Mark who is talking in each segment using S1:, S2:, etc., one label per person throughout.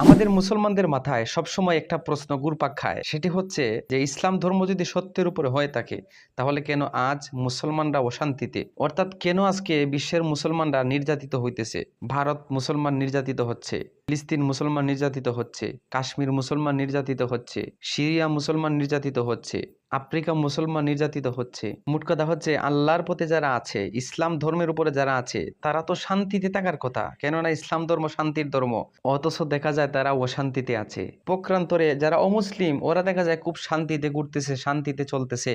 S1: আমাদের মুসলমানদের মাথায় সবসময় একটা প্রশ্ন ঘুরপাক খায়। সেটি হচ্ছে যে, ইসলাম ধর্ম যদি সত্যের উপরে হয়ে থাকে, তাহলে কেন আজ মুসলমানরা অশান্তিতে? অর্থাৎ কেন আজকে বিশ্বের মুসলমানরা নির্যাতিত হইতেছে? ভারত মুসলমান নির্যাতিত হচ্ছে। ফিলিস্তিন মুসলমান নির্যাতিত হচ্ছে, কাশ্মীর মুসলমান নির্যাতিত হচ্ছে, সিরিয়া মুসলমান নির্যাতিত হচ্ছে, আফ্রিকা মুসলমান নির্যাতিত হচ্ছে। মোট কথা হচ্ছে, আল্লাহর পথে যারা আছে, ইসলাম ধর্মের উপরে যারা আছে, তারা তো শান্তিতে থাকার কথা। কেননা ইসলাম ধর্ম শান্তির ধর্ম, অথচ দেখা যায় তারা অশান্তিতে আছে। পক্ষান্তরে যারা অমুসলিম, ওরা দেখা যায় খুব শান্তিতে ঘুরতেছে, শান্তিতে চলতেছে।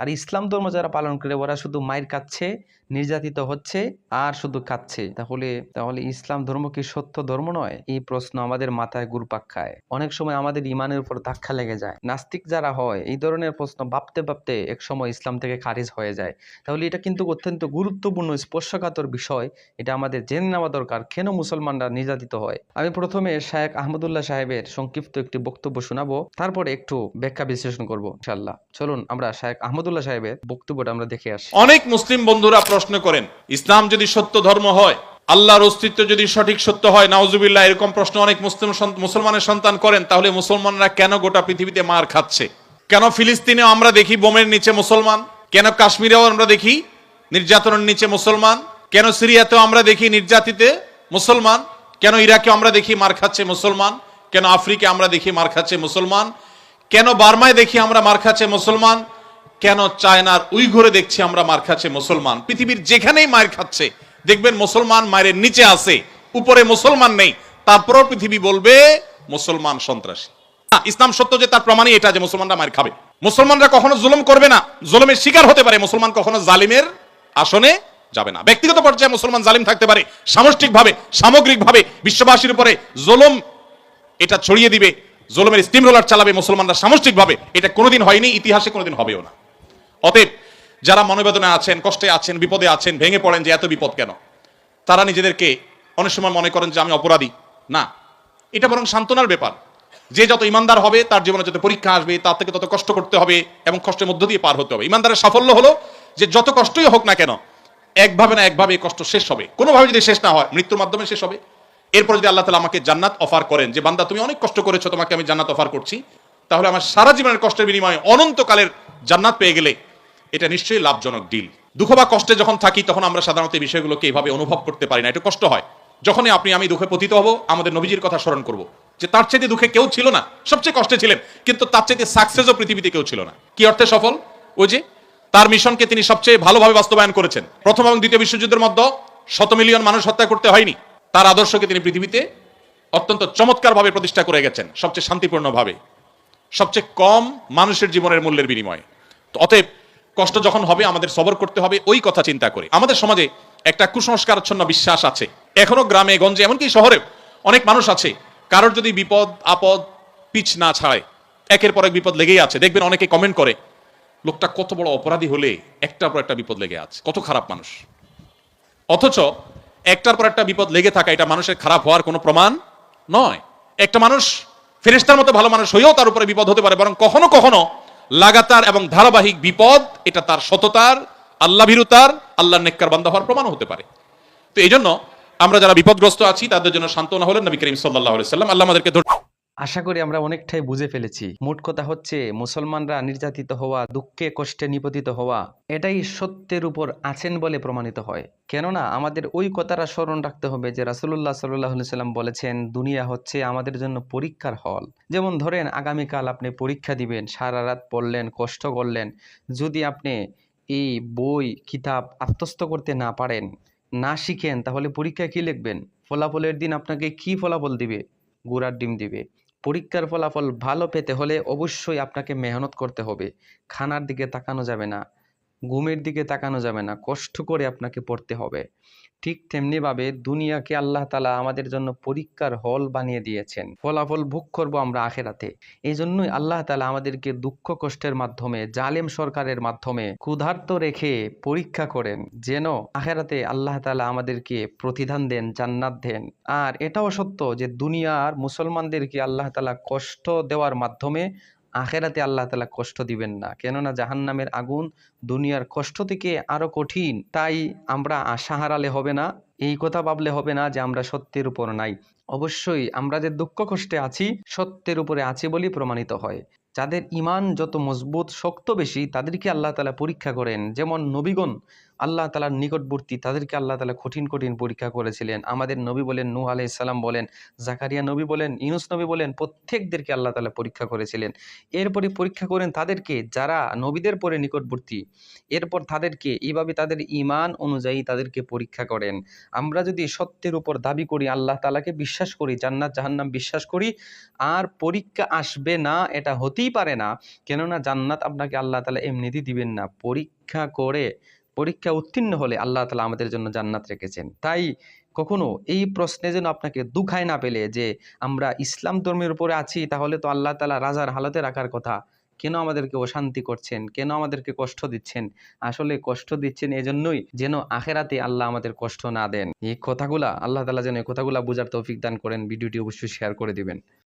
S1: আর ইসলাম ধর্ম যারা পালন করে, ওরা শুধু মায়ের কাচ্ছে নির্যাতিত হচ্ছে, আর শুধু কাচ্ছে তাহলে তাহলে ইসলাম ধর্ম কি সত্য ধর্ম নয়? এই প্রশ্ন আমাদের মাথায় ঘুরপাক খায়। অনেক সময় আমাদের ইমানের উপর ধাক্কা লেগে যায়। নাস্তিক যারা হয়, এই ধরনের প্রশ্ন ভাবতে ভাবতে এক সময় ইসলাম থেকে খারিজ হয়ে যায়। তাহলে এটা কিন্তু অত্যন্ত গুরুত্বপূর্ণ, স্পর্শকাতর বিষয়। এটা আমাদের জেনে নেওয়া দরকার, কেন মুসলমানরা নির্যাতিত হয়? আমি প্রথমে শায়েখ আহমদুল্লাহ সাহেবের সংক্ষিপ্ত একটি বক্তব্য শোনাবো, তারপরে একটু ব্যাখ্যা বিশ্লেষণ করব ইনশাল্লাহ চলুন, আমরা শায়েখ আহমদুল্লাহ সাহেবের বক্তব্যটা আমরা দেখে আসি।
S2: অনেক মুসলিম বন্ধুরা প্রশ্ন করেন, ইসলাম যদি সত্য ধর্ম হয় আল্লাহর অস্তিত্ব যদি সঠিক সত্য হয়, নাউজুবিল্লাহ, এরকম প্রশ্ন অনেক মুসলিম মুসলমানের সন্তান করেন, তাহলে মুসলমানরা কেন গোটা পৃথিবীতে মার খাচ্ছে? কেন ফিলিস্তিনেও আমরা দেখি বোমের নিচে মুসলমান? কেন কাশ্মীরেও আমরা দেখি নির্যাতনের নিচে মুসলমান? কেন সিরিয়াতেও আমরা দেখি নির্যাতিতে মুসলমান? কেন ইরাকে আমরা দেখি মার খাচ্ছে মুসলমান? কেন আফ্রিকা আমরা দেখি মার খাচ্ছে মুসলমান? কেন বার্মায় দেখি আমরা মার খাচ্ছে মুসলমান? কেন চায়নার উইঘরে দেখছি আমরা মার খাচ্ছে মুসলমান? পৃথিবীর যেখানেই মার খাচ্ছে দেখবেন মুসলমান মায়ের নিচে আছে, উপরে মুসলমান নেই। তারপরও পৃথিবী বলবে, মুসলমান সন্ত্রাসী। ইসলাম সত্য যে তার প্রমাণই এটা যে মুসলমানরা মার খাবে। মুসলমানরা কখনো জুলুম করবে না। জুলুমের শিকার হতে পারে, মুসলমান কখনো জালিমের আসনে যাবে না। ব্যক্তিগত পর্যায়ে মুসলমান জালিম থাকতে পারে, সামষ্টিকভাবে, সামগ্রিকভাবে, বিশ্ববাসীর উপরে জুলুম এটা ছড়িয়ে দিবে, জুলুমের স্টিম রোলার চালাবে মুসলমানরা সামষ্টিকভাবে। এটা কোনোদিন হয়নি, ইতিহাসে কোনোদিন হবেও না। অতএব যারা মনোবেদনে আছেন, কষ্টে আছেন, বিপদে আছেন, ভেঙে পড়েন যে এত বিপদ কেন? তারা নিজেদেরকে অনেক সময় মনে করেন যে আমি অপরাধী। না। এটা বরং সান্ত্বনার ব্যাপার। যে যত ইমানদার হবে, তার জীবনে যত পরীক্ষা আসবে, তার থেকে তত কষ্ট করতে হবে এবং কষ্টের মধ্য দিয়ে পার হতে হবে। ইমানদারের সাফল্য হলো যে যত কষ্টই হোক না কেন, একভাবে না একভাবে কষ্ট শেষ হবে। কোনোভাবে যদি শেষ না হয়, মৃত্যুর মাধ্যমে শেষ হবে। এরপর যদি আল্লাহ তালা আমাকে জান্নাত অফার করেন যে, বান্দা, তুমি অনেক কষ্ট করেছ, তোমাকে আমি জান্নাত অফার করছি, তাহলে আমার সারা জীবনের কষ্টের বিনিময়ে অনন্তকালের জান্নাত পেয়ে গেলে এটা নিশ্চয়ই লাভজনক ডিল দুঃখ বা কষ্টে যখন থাকি, তখন আমরা সাধারণত এই বিষয়গুলোকে এইভাবে অনুভব করতে পারি না। একটু কষ্ট হয়। যখনই আপনি, আমি দুঃখে পতিত হব, আমাদের নবীজির কথা স্মরণ করব। যে তার চাইতে দুঃখে কেউ ছিল না। সবচেয়ে কষ্টে ছিলেন, কিন্তু তার চাইতে সাকসেসও পৃথিবীতে কেউ ছিল না। কি অর্থে সফল? ওই যে, তার মিশনকে তিনি সবচেয়ে ভালোভাবে বাস্তবায়ন করেছেন। প্রথম এবং দ্বিতীয় বিশ্বযুদ্ধের মধ্যে শত মিলিয়ন মানুষ হত্যা করতে হয়নি। তার আদর্শকে তিনি পৃথিবীতে অত্যন্ত চমৎকারভাবে প্রতিষ্ঠা করে গেছেন, সবচেয়ে শান্তিপূর্ণভাবে। সবচেয়ে কম মানুষের জীবনের মূল্যের বিনিময়ে। তো অতএব কষ্ট যখন হবে, আমাদের সবর করতে হবে, ওই কথা চিন্তা করে। আমাদের সমাজে একটা কুসংস্কারাচ্ছন্ন বিশ্বাস আছে। এখনও গ্রামে, গঞ্জে, এমনকি শহরে অনেক মানুষ আছে, কারোর যদি বিপদ, আপদ পিছ না ছাড়ায়, একের পর এক বিপদ লেগেই আছে। দেখবেন অনেকে কমেন্ট করে, লোকটা কত বড় অপরাধী হলে একটার পর একটা বিপদ লেগে আছে। কত খারাপ মানুষ। অথচ একটার পর একটা বিপদ লেগে থাকা এটা মানুষের খারাপ হওয়ার কোনো প্রমাণ নয়। একটা মানুষ ফেরেস্তার মতো ভালো মানুষ হয়েও তার উপরে বিপদ হতে পারে, বরং কখনো কখনো লাগাতার এবং ধারাবাহিক বিপদ, এটা তার সততার, আল্লাহ ভীরুতার আল্লাহ নেককার বান্দা হওয়ার প্রমাণ হতে পারে। তো এই জন্য আমরা যারা বিপদগ্রস্ত আছি, তাদের জন্য সান্ত্বনা হলেন নবী করিম সাল্লাহ আল্লাহ আমাদেরকে
S1: আশা করি আমরা অনেকটাই বুঝে ফেলেছি। মোট কথা হচ্ছে, মুসলমানরা নির্যাতিত হওয়া, দুঃখে কষ্টে নিপতিত হওয়া, এটাই সত্যের উপর আছেন বলে প্রমাণিত হয়। কেননা, আমাদের ওই কথাটা স্মরণ রাখতে হবে যে রাসুল্লাহ সাল্লাহ সাল্লাম বলেছেন, দুনিয়া হচ্ছে আমাদের জন্য পরীক্ষার হল। যেমন ধরেন, আগামীকাল আপনি পরীক্ষা দিবেন, সারা রাত পড়লেন, কষ্ট করলেন। যদি আপনি এই বই, কিতাব আত্মস্থ করতে না পারেন, না শিখেন, তাহলে পরীক্ষায় কি লিখবেন? ফলাফলের দিন আপনাকে কি ফলাফল দিবে? গুড়ার ডিম দিবে। পরীক্ষার ফলাফল ভালো পেতে হলে অবশ্যই আপনাকে মেহনত করতে হবে। খানার দিকে তাকানো যাবে না। ঘুমের দিকে তাকানো যাবে না, কষ্ট করে আপনাকে পড়তে হবে। ঠিক তেমনিভাবে দুনিয়াকে আল্লাহ তালা আমাদের জন্য পরীক্ষার হল বানিয়ে দিয়েছেন। ফলাফল ভোগ করব আমরা আখেরাতে। এই জন্যই আল্লাহ তালা আমাদেরকে দুঃখ কষ্টের মাধ্যমে, জালেম সরকারের মাধ্যমে ক্ষুধার্ত রেখে পরীক্ষা করেন, যেন আখেরাতে আল্লাহ তালা আমাদেরকে প্রতিদান দেন, জান্নাত দেন। আর এটাও সত্য যে দুনিয়ার মুসলমানদেরকে আল্লাহ তালা কষ্ট দেওয়ার মাধ্যমে আখেরাতে আল্লাহ তালা কষ্ট দিবেন না। কেননা জাহান্নামের আগুন দুনিয়ার কষ্ট থেকে আরও কঠিন। তাই আমরা আশা হারালে হবে না, এই কথা ভাবলে হবে না যে আমরা সত্যের উপর নাই। অবশ্যই আমরা যে দুঃখ কষ্টে আছি, সত্যের উপরে আছি বলেই প্রমাণিত হয়। যাদের ইমান যত মজবুত, শক্ত বেশি, তাদেরকে আল্লাহ তালা পরীক্ষা করেন। যেমন নবীগণ আল্লাহ তালার নিকটবর্তী, তাদেরকে আল্লাহ তালা কঠিন কঠিন পরীক্ষা করেছিলেন। আমাদের নবী বলেন, নূহ আলাইসাল্লাম বলেন, জাকারিয়া নবী বলেন ইনুস নবী বলেন, প্রত্যেকদেরকে আল্লাহ তালা পরীক্ষা করেছিলেন। এরপরে পরীক্ষা করেন তাদেরকে যারা নবীদের পরে নিকটবর্তী, এরপর তাদেরকে, এইভাবে তাদের ইমান অনুযায়ী তাদেরকে পরীক্ষা করেন। আমরা যদি সত্যের উপর দাবি করি, আল্লাহ তালাকে বিশ্বাস করি, জান্নাত, জাহান্নাম বিশ্বাস করি, আর পরীক্ষা আসবে না, এটা হতেই পারে না, কেননা জান্নাত আপনাকে আল্লাহ তালা এমনিতেই দিবেন না। পরীক্ষা করে পরীক্ষা উত্তীর্ণ হলে আল্লাহ তালা আমাদের জন্য জান্নাত রেখেছেন। তাই কখনো এই প্রশ্নে যেন আপনাকে দুঃখায় না পেলে যে আমরা ইসলাম ধর্মের উপরে আছি, তাহলে তো আল্লাহ তালা রাজার হালতে রাখার কথা। কেন আমাদেরকে অশান্তি করছেন? কেন আমাদেরকে কষ্ট দিচ্ছেন? আসলে কষ্ট দিচ্ছেন এজন্যই যেন আখেরাতে আল্লাহ আমাদের কষ্ট না দেন। এই কথাগুলা, আল্লাহ তালা যেন এই কথাগুলা বোঝার তৌফিক দান করেন। ভিডিওটি অবশ্যই শেয়ার করে দিবেন।